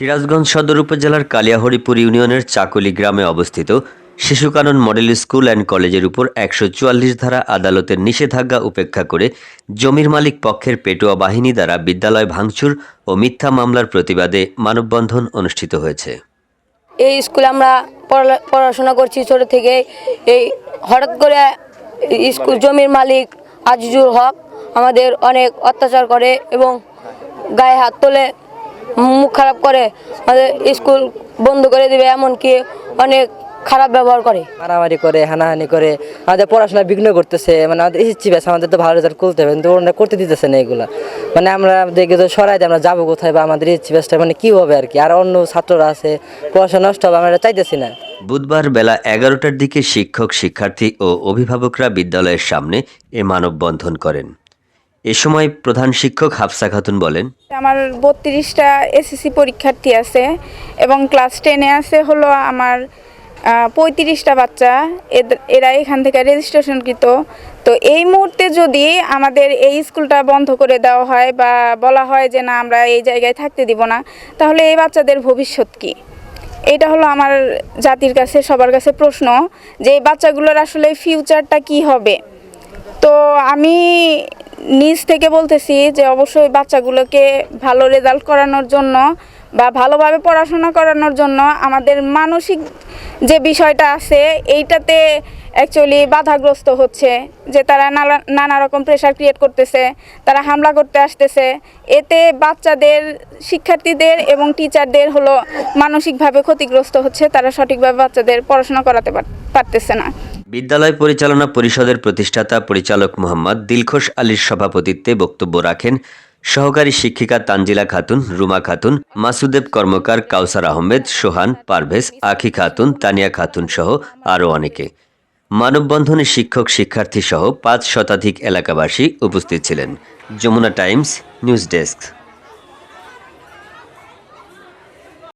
সিরাজগঞ্জ সদর উপজেলার কালিয়াহরিপুর ইউনিয়নের চাকলি গ্রামে অবস্থিত শিশু কানন মডেল স্কুল অ্যান্ড কলেজের উপর একশো চুয়াল্লিশ ধারা আদালতের নিষেধাজ্ঞা উপেক্ষা করে জমির মালিক পক্ষের পেটুয়া বাহিনী দ্বারা বিদ্যালয় ভাঙচুর ও মিথ্যা মামলার প্রতিবাদে মানববন্ধন অনুষ্ঠিত হয়েছে। এই স্কুলে আমরা পড়াশোনা করছি ছোট থেকে। এই হঠাৎ করে স্কুল জমির মালিক আজিজুল হক আমাদের অনেক অত্যাচার করে এবং গায়ে হাত তোলে। মুখ খারাপ করে আমাদের স্কুল বন্ধ করে দেবে এমনকি অনেক খারাপ ব্যবহার করে। মারামারি করে হানাহানি করে আমাদের পড়াশোনা বিঘ্ন করতেছে মানে আমাদের এসেছি ব্যাস আমাদের তো ভালো রেজাল্ট করতে হবে কিন্তু ওরা করতে দিতেছে না এগুলো। মানে আমরা দেখে তো সরাই আমরা যাব কোথায় বা আমাদের ইচ্ছি ব্যাসটা মানে কী হবে আর কি আর অন্য ছাত্ররা আছে পড়াশোনা নষ্ট হবে আমরা চাইতেছি না। বুধবার বেলা এগারোটার দিকে শিক্ষক শিক্ষার্থী ও অভিভাবকরা বিদ্যালয়ের সামনে এ মানববন্ধন করেন। এ সময় প্রধান শিক্ষক হাফসা খাতুন বলেন, আমার বত্রিশটা এসএসসি পরীক্ষার্থী আছে এবং ক্লাস টেনে আছে হলো আমার পঁয়ত্রিশটা বাচ্চা। এরা এখান থেকে রেজিস্ট্রেশনকৃত তো এই মুহূর্তে যদি আমাদের এই স্কুলটা বন্ধ করে দেওয়া হয় বা বলা হয় যে না, আমরা এই জায়গায় থাকতে দিব না, তাহলে এই বাচ্চাদের ভবিষ্যৎ কী? এটা হলো আমার জাতির কাছে, সবার কাছে প্রশ্ন যে এই বাচ্চাগুলোর আসলে ফিউচারটা কি হবে? তো আমি নিজ থেকে বলতেছি যে অবশ্যই বাচ্চাগুলোকে ভালো রেজাল্ট করানোর জন্য বা ভালোভাবে পড়াশোনা করানোর জন্য আমাদের মানসিক যে বিষয়টা আছে, এইটাতে অ্যাকচুয়ালি বাধাগ্রস্ত হচ্ছে যে তারা নানা রকম প্রেশার ক্রিয়েট করতেছে, তারা হামলা করতে আসতেছে। এতে বাচ্চাদের, শিক্ষার্থীদের এবং টিচারদের হলো মানসিকভাবে ক্ষতিগ্রস্ত হচ্ছে, তারা সঠিকভাবে বাচ্চাদের পড়াশোনা করাতে পারতেছে না। বিদ্যালয় পরিচালনা পরিষদের প্রতিষ্ঠাতা পরিচালক মোহাম্মদ দিলখোশ আলীর সভাপতিত্বে বক্তব্য রাখেন সহকারী শিক্ষিকা তানজিলা খাতুন, রুমা খাতুন, মাসুদেব কর্মকার, কাউসার আহমেদ, সোহান, পারভেজ, আখি খাতুন, তানিয়া খাতুন সহ আরও অনেকে। মানববন্ধনে শিক্ষক শিক্ষার্থী সহ পাঁচ শতাধিক এলাকাবাসী উপস্থিত ছিলেন। Jamuna Times, news desk.